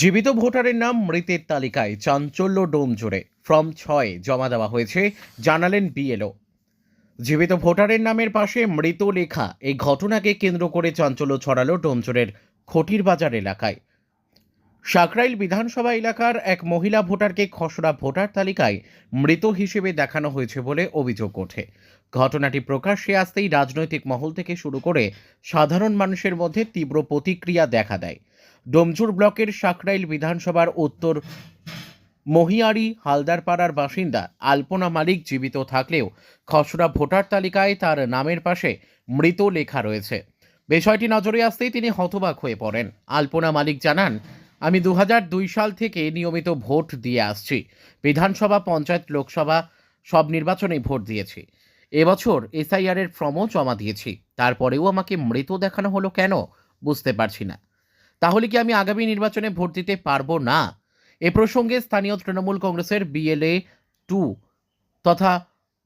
জীবিত ভোটারের নাম, মৃতের তালিকায় চাঞ্চল্য ডোম জুড়ে। ফর্ম ছয় জমা দেওয়া হয়েছে, জানালেন বিএলও। জীবিত ভোটারের নামের পাশে মৃত লেখা, এই ঘটনাকে কেন্দ্র করে চাঞ্চল্য ছড়ালো ডোমজোরের খটির বাজার এলাকায়। সাকরাইল বিধানসভা এলাকার এক মহিলা ভোটারকে খসড়া ভোটার তালিকায় মৃত হিসেবে দেখানো হয়েছে বলে অভিযোগ ওঠে। ঘটনাটি প্রকাশ্যে আসতেই রাজনৈতিক মহল থেকে শুরু করে সাধারণ মানুষের মধ্যে তীব্র প্রতিক্রিয়া দেখা দেয়। ডোমজুর ব্লকের সাকরাইল বিধানসভার উত্তর মহিয়ারি হালদারপাড়ার বাসিন্দা আলপনা মালিক জীবিত থাকলেও খসড়া ভোটার তালিকায় তার নামের পাশে মৃত লেখা রয়েছে। বিষয়টি নজরে আসতেই তিনি হতবাক হয়ে পড়েন। আলপনা মালিক জানান আমি দু সাল থেকে নিয়মিত ভোট দিয়ে আসছি। বিধানসভা, পঞ্চায়েত, লোকসভা সব নির্বাচনেই ভোট দিয়েছি। এবছর এসআইআর এর ফর্মও জমা দিয়েছি। তারপরেও আমাকে মৃত দেখানো হলো কেন বুঝতে পারছি না। তাহলে কি আমি আগামী নির্বাচনে ভোট দিতে পারব না? এ প্রসঙ্গে স্থানীয় তৃণমূল কংগ্রেসের বিএলএ টু তথা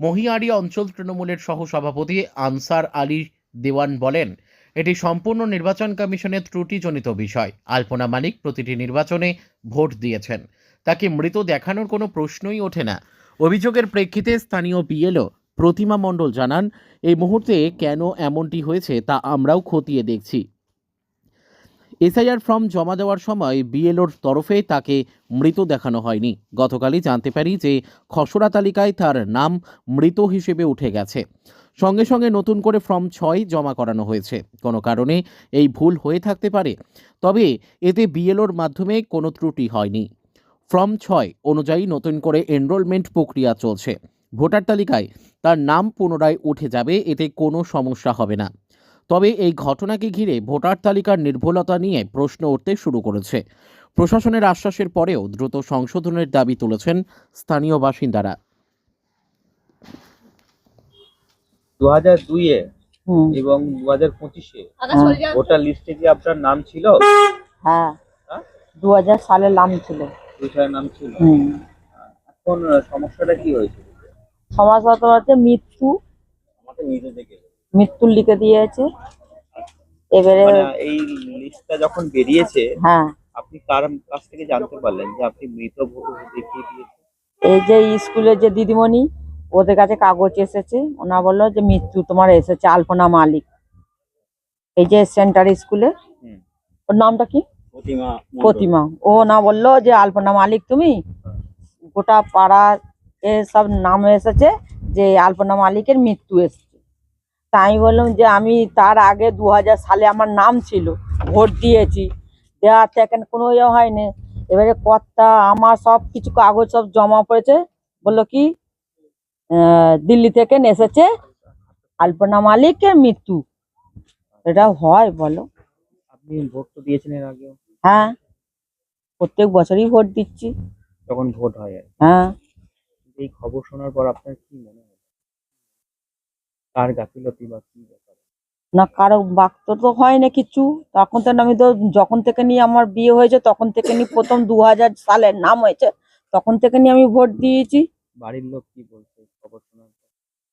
মহিয়ারি অঞ্চল তৃণমূলের সহসভাপতি আনসার আলী দেওয়ান বলেন এটি সম্পূর্ণ নির্বাচন কমিশনের ত্রুটিজনিত বিষয়। আলপনা মালিক প্রতিটি নির্বাচনে ভোট দিয়েছেন। তাকে মৃত দেখানোর কোনো প্রশ্নই ওঠে না। অভিযোগের প্রেক্ষিতে স্থানীয় বিএলও প্রতিমা মণ্ডল জানান, এই মুহূর্তে কেন এমনটি হয়েছে তা আমরাও খতিয়ে দেখছি। এসআইআর ফর্ম জমা দেওয়ার সময় বিএলওর তরফে তাকে মৃত দেখানো হয়নি। গতকালই জানতে পারি যে খসড়া তালিকায় তার নাম মৃত হিসেবে উঠে গেছে। সঙ্গে সঙ্গে নতুন করে ফর্ম ছয় জমা করানো হয়েছে। কোনো কারণে এই ভুল হয়ে থাকতে পারে। তবে এতে বিএলওর মাধ্যমে কোনো ত্রুটি হয়নি। ফর্ম ছয় অনুযায়ী নতুন করে এনরোলমেন্ট প্রক্রিয়া চলছে। ভোটার তালিকায় তার নাম পুনরায় উঠে যাবে, এতে কোনো সমস্যা হবে না। তবে এই ঘটনাকে ঘিরে ভোটার তালিকার নির্ভুলতা নিয়ে প্রশ্ন উঠতে শুরু করেছে। প্রশাসনের আশ্বাসের পরেও দ্রুত সংশোধনের দাবি তুলেছেন স্থানীয় বাসিন্দারা। দু হাজার দুইয়ে এবং দু হাজার পঁচিশে ভোটার লিস্টে কি আপনার নাম ছিল? হ্যাঁ। হ্যাঁ? দু হাজার সালের নাম ছিল। সালের নাম ছিল। এখন সমস্যাটা কি হয়েছে? সমাজগত হচ্ছে মৃত্যু। আমাকে নিজে মৃত্যুর লিখে দিয়েছে। এবারে মানে এই লিস্টটা যখন বেরিয়েছে হ্যাঁ। আপনি কার কাছ থেকে জানতে পারলেন যে আপনি মৃত ভোটার দেখিয়ে দিয়েছেন? এই যে স্কুলের যে দিদিমণি ওদের কাছে কাগজ এসেছে। ওনা বলল যে মৃত্যু তোমার এসেছে আলপনা মালিক। এই যে সেন্টার স্কুলে। ওর নামটা কি? প্রতিমা ও না বলল যে আলপনা মালিক তুমি? গোটা পাড়ার এ সব নাম এসেছে যে আলপনা মালিকের মৃত্যু এসেছে। তাই বললাম যে আমি তার আগে দু হাজার সালে আমার নাম ছিল ভোট দিয়েছি। দেওয়ার থেকে কোনো ইয়ে হয়নি। এবারে কর্তা আমার সব কিছু কাগজ সব জমা পড়েছে। বলল কি? দিল্লি থেকে এসেছে আলপনা মালিকের মৃত্যু। এটা হয় বলো। আপনি ভোট তো দিয়েছেন এর আগেও। হ্যাঁ প্রত্যেক বছরই ভোট দিচ্ছি। যখন ভোট হয়। হ্যাঁ। এই খবর শোনার পর আপনার কি মনে হয়? কার গাফিলতি বা কি ব্যাপার? না কারও বাক্ত তো হয় না কিছু। তখন তো আমি তো যখন থেকে নিয়ে আমার বিয়ে হয়েছে তখন থেকে নিয়ে প্রথম দু হাজার সালের নাম হয়েছে তখন থেকে নিয়ে আমি ভোট দিয়েছি। বাড়ির লোক কি বলছে?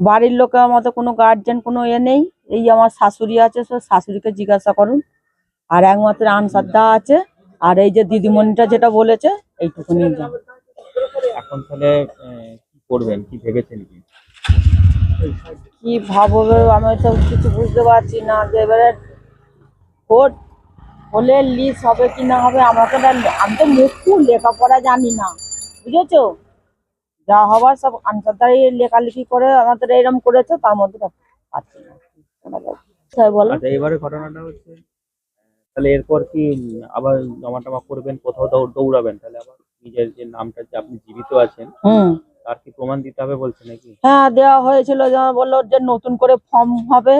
বাড়ির লোকের মতো কোনো গার্জেন কোনো এ নেই। এই আমার শাশুড়ি আছে শাশুড়িকে জিজ্ঞাসা করুন। আর একমাত্র আনসারদা আছে। আর এই যে দিদিমণিটা যেটা বলেছে এইটুকুনি এখন তাহলে কি করবেন? কি ভেবেছেন কি? কি ভাববে আমি তো কিছু বুঝতে পারছি না যে এবারে ভোট হলে লিস্ট হবে কি না হবে আমাকে আমি তো মুখু লেখাপড়া জানি না। বুঝেছ? যা হবার সব আনসারদারি লেখালেখি করে আমাদের এরম করেছে তার মধ্যে পাচ্ছি না। বলো? আচ্ছা এবারে ঘটনাটা হচ্ছে তাহলে এরপর কি আবার জমা টমা করবেন কোথাও দৌড়াবেন তাহলে আবার নিজের যে নামটা যে আপনি জীবিত আছেন তার কি প্রমাণ দিতে হবে বলছে নাকি? হ্যাঁ দেওয়া হয়েছিল যেমন বলল যে নতুন করে ফর্ম হবে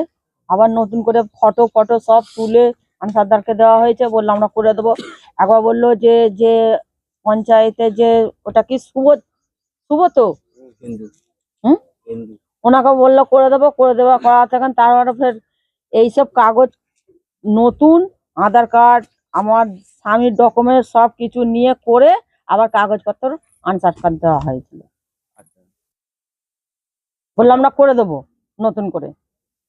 আবার নতুন করে ফটো ফটো সব তুলে আনসারদারকে দেওয়া হয়েছে বলল আমরা করে দেবো। একবার বলল যে যে পঞ্চায়েতে যে ওটা কি শুভ শুভ তো? হুম? ওনাকে বলল করে দেবো করে দেবো করা থাকেন তারপরে ফের এইসব কাগজ নতুন আধার কার্ড আমার স্বামীর ডকুমেন্ট সব কিছু নিয়ে করে আবার কাগজপত্র আনসার কার্ড দেওয়া হয়েছিল। আচ্ছা। বলল আমরা করে দেবো নতুন করে।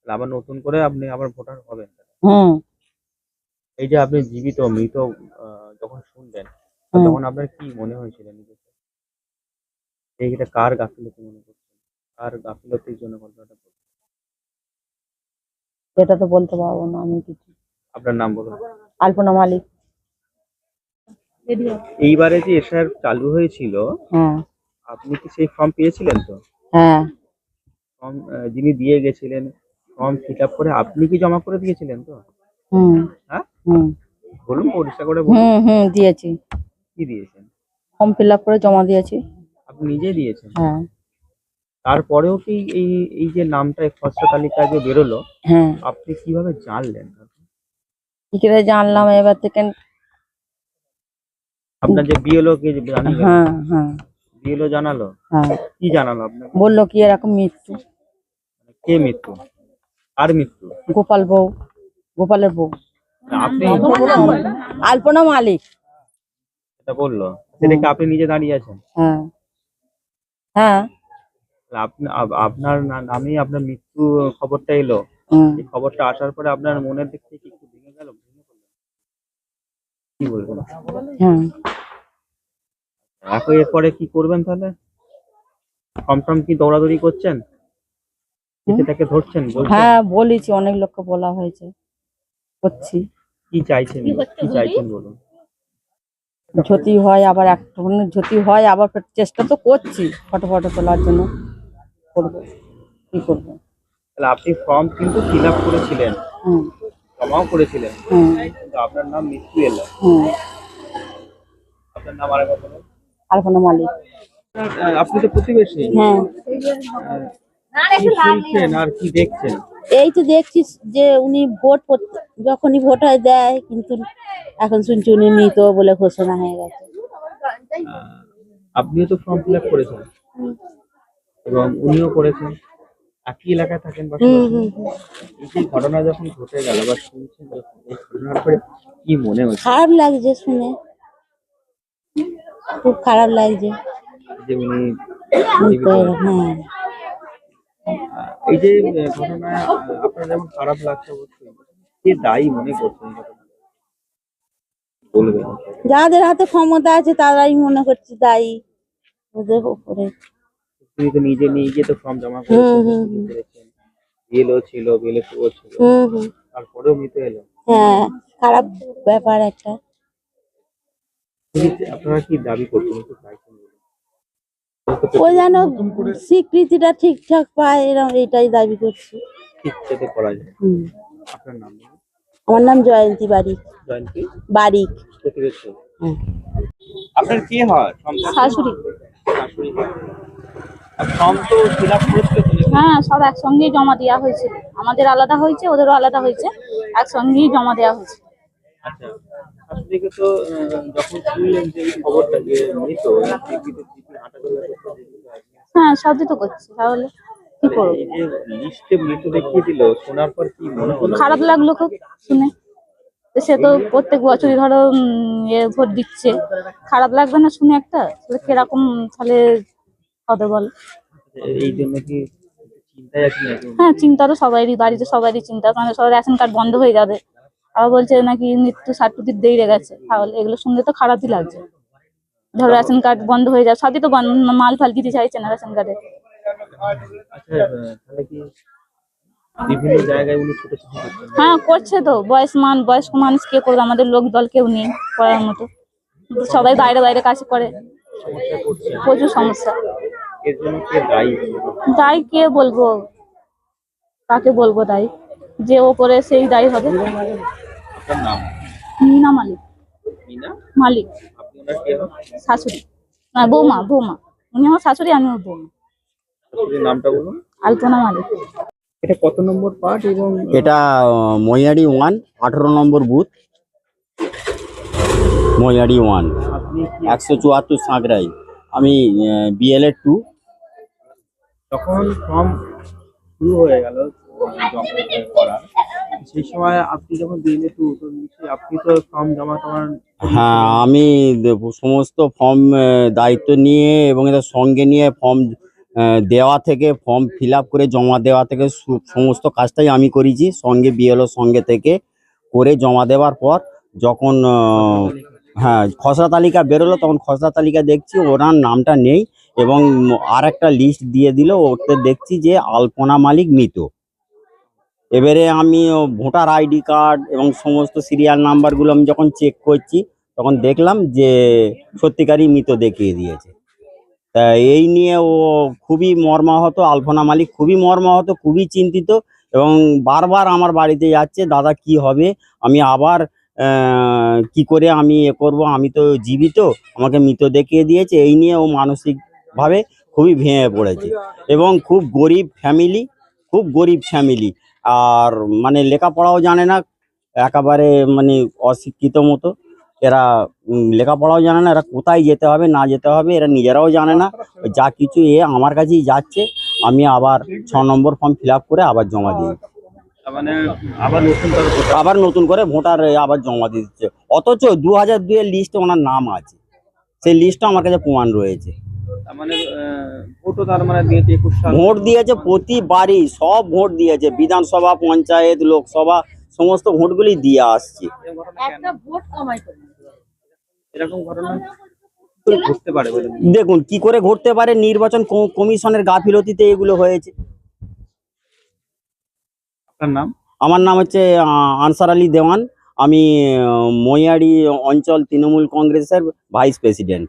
আবার নতুন করে আপনি আবার ভোটার হবেন হুম। এই যে আপনি জীবিত মৃত যখন শুনলেন তখন আপনার কি মনে হয়েছিল এইটা কার গাফিলতি মনে করছেন? কার গাফিলতির জন্য ঘটনাটা? এটা তো বলতে পারব না আমি কিছু আপনার নাম বলুন। আলপনা মালিক। এইবারে যে এসআর চালু হয়েছিল হ্যাঁ। আপনি কি সেই ফর্ম পেয়েছিলেন তো? হ্যাঁ। ফর্ম যিনি দিয়ে গেছিলেন ফর্ম ফিল আপ করে আপনি কি জমা করে দিয়েছিলেন তো? হুম। হ্যাঁ? হুম। বলুন পরিষ্কার করে বলুন। হুম হুম দিয়েছি। কি দিয়েছেন? ফর্ম ফিল আপ করে জমা দিয়েছি। নিজেই দিয়েছেন। হ্যাঁ। তারপরেও কি এই এই যে নামটা খসড়া তালিকায় যে বেরোলো হ্যাঁ। আপনি কীভাবে জানলেন? কি করে জানলাম এবার থেকে। আপনার যে বিএলও কে যে জানিয়ে হ্যাঁ হ্যাঁ। বিএলও জানালো? হ্যাঁ। কি জানালো আপনাকে? বলল কি এরকম মৃত্যু? কে মৃত্যু? আর মৃত্যু? গোপাল বউ। গোপালের বউ। আপনি আলপনা মালিক। এটা বলল। সেটা কি আপনি নিজে দাঁড়িয়ে আছেন? হ্যাঁ। হ্যাঁ। আপনার না- নামেই আপনার মৃত্যু খবরটা এলো। এই খবরটা আসার পরে আপনার মনের দিক থেকে একটু ভেঙে গেল কি বলবেন হ্যাঁ এখন এরপরে কি করবেন তাহলে? কি দৌড়াদৌড়ি করছেন? ধরছেন হ্যাঁ বলেছি অনেক লোককে বলা হয়েছে। করছি। কি চাইছেন? কি চাইছেন বলুন? যদি হয় আবার একটু যদি হয় আবার চেষ্টা তো করছি ফটো ফটো তোলার জন্য। করব কি করব? তাহলে আপনি ফর্ম কিন্তু ফিল আপ করেছিলেন। হুম। জমাও করেছিলেন। কিন্তু আপনার নাম মৃত্যু এলো। আপনার নাম আরেকবার বলুন। আলপনা মালিক। আপনি তো প্রতিবেশী। হ্যাঁ। আর কি দেখছেন? এই তো দেখছি যে উনি ভোট করতে- যখনই ভোট হয় দেয় কিন্তু এখন শুনছি উনি নিত বলে ঘোষণা হয়ে গেছে। আপনিও তো ফর্ম ফিল আপ করেছেন। এবং উনিও করেছেন। একই এলাকায় থাকেন বা। এই ঘটনা যখন ঘটে গেল বা শুনছেন এই ঘটনার পরে কি মনে হচ্ছে? খারাপ লাগছে শুনে। খুব খারাপ লাগছে। যে উনি হ্যাঁ এই যে আহ, আপনার যেমন খারাপ লাগছে অবশ্যই। কে দায়ী মনে করছেন বলবেন। যাদের হাতে ক্ষমতা আছে তারাই মনে করছি দায়ী। ওদের উপরে। তুমি তো নিজে নিয়ে গিয়ে তো ফর্ম জমা করেছেন বিএলও ছিল বিএলএফও ছিল। হুম হুম। তারপরেও মৃত এলো? হ্যাঁ খারাপ ব্যাপার একটা। আপনারা কি দাবি করছেন? ও যেন স্বীকৃতিটা ঠিকঠাক পায় এরকম এটাই দাবি করছি। যাতে করা যায়? আপনার নাম আমার নাম জয়ন্তী বারিক। জয়ন্তী? বারিক। প্রতিবেশী। আপনার কে হয়? শাশুড়ি। শাশুড়ি হয়। হ্যাঁ সব একসঙ্গেই জমা দেওয়া হয়েছিল আমাদের আলাদা হয়েছে ওদেরও আলাদা হয়েছে একসঙ্গেই জমা দেওয়া হয়েছে। আচ্ছা। তো যখন শুনলেন যে এই খবরটা যে মৃত হ্যাঁ সবই তো করছে তাহলে কি করব? লিস্টে মৃত দেখিয়ে দিল শোনার পর কি মনে হলো? খারাপ লাগল খুব শুনে। সে তো প্রত্যেক বছরই ধরো এ ভোট দিচ্ছে। খারাপ লাগবে না শুনে একটা? কীরকম তাহলে হবে বল? এই জন্য কি হ্যাঁ চিন্তা তো সবারই বাড়িতে সবারই চিন্তা। মানে সবার রেশন কার্ড বন্ধ হয়ে যাবে। আবার বলছে নাকি মৃত্যু সার্টিফিকেট দিয়ে গেছে। তাহলে এগুলো শুনলে তো খারাপই লাগছে। ধরো রেশন কার্ড বন্ধ হয়ে যায় সবই তো মাল ফাল দিতে চাইছে না রেশন কার্ডে আচ্ছা আহ, তাহলে কি বিভিন্ন জায়গায় উনি ছোট ছোট করছেন? হ্যাঁ করছে তো বয়স মান বয়স্ক মানুষ কে করবে আমাদের লোক দল কেউ নেই করার মতো। সবাই বাইরে বাইরে কাজ করে। প্রচুর সমস্যা। দায়ী? কে বলব? কাকে বলব তাই যে ও করে সেই দায়ী হবে। মিনা মালিক। মালিক। শাশুড়ি। না বৌমা বৌমা। উনি আমার শাশুড়ি আমি ওর বৌমা। নামটা বলুন। আলপনা মালিক। এটা কত নম্বর পার্ট এবং এটা মইয়ারি ওয়ান আঠারো নম্বর বুথ। মইয়ারি ওয়ান। একশো চুয়াত্তর সাঁকড়াই। আমি বিএলএ টু তখন ফর্ম শুরু হয়ে গেল। করা। সেই সময় আপনি যখন টু আপনি তো ফর্ম জমা হ্যাঁ আমি সমস্ত ফর্ম দায়িত্ব নিয়ে এবং এদের সঙ্গে নিয়ে ফর্ম দেওয়া থেকে ফর্ম ফিল আপ করে জমা দেওয়া থেকে সু- সমস্ত কাজটাই আমি করেছি সঙ্গে বিএলও সঙ্গে থেকে করে জমা দেওয়ার পর যখন হ্যাঁ খসড়া তালিকা বেরোলো তখন খসড়া তালিকা দেখছি ওনার নামটা নেই এবং আর একটা লিস্ট দিয়ে দিল ওতে দেখছি যে আলপনা মালিক মৃত। এবারে আমি ভোটার আইডি কার্ড এবং সমস্ত সিরিয়াল নাম্বারগুলো আমি যখন চেক করছি, তখন দেখলাম যে সত্যিকারই মৃত দেখিয়ে দিয়েছে। তা এই নিয়ে ও খুবই মর্মাহত আলপনা মালিক খুবই মর্মাহত, খুবই চিন্তিত এবং বারবার আমার বাড়িতে যাচ্ছে, দাদা, কি হবে? আমি আবার কি করে আমি এ করব? আমি তো জীবিত, আমাকে মৃত দেখিয়ে দিয়েছে। এই নিয়ে ও মানসিকভাবে খুবই ভেঙে পড়েছে। এবং খুব গরিব ফ্যামিলি খুব গরিব ফ্যামিলি আর মানে লেখাপড়াও জানে না একেবারে মানে অশিক্ষিত মতো। এরা লেখাপড়াও জানে না এরা কোথায় যেতে হবে না যেতে হবে এরা নিজেরাও জানে না। যা কিছু এ আমার কাছেই যাচ্ছে আমি আবার ছ নম্বর ফর্ম ফিল আপ করে আবার জমা দিই মানে আবার নতুন করে ভোটার? আবার জমা দিয়ে দিচ্ছে। অথচ দু হাজার দুইয়ের লিস্টে ওনার নাম আছে। সেই লিস্টটা আমার কাছে প্রমাণ রয়েছে। মানে ভোটও তার মানে দিয়েছে একুশ সাল। ভোট দিয়েছে প্রতিবারই সব ভোট দিয়েছে বিধানসভা পঞ্চায়েত লোকসভা সমস্ত ভোটগুলি দিয়ে আসছে। এরকম ঘটনা ঘটতে পারে? দেখুন কি করে ঘটতে পারে নির্বাচন কমিশনের গাফিলতিতে এগুলো হয়েছে। আপনার নাম? আমার নাম হচ্ছে আনসার আলী দেওয়ান। আমি মইয়াড়ি অঞ্চল তৃণমূল কংগ্রেসের ভাইস প্রেসিডেন্ট।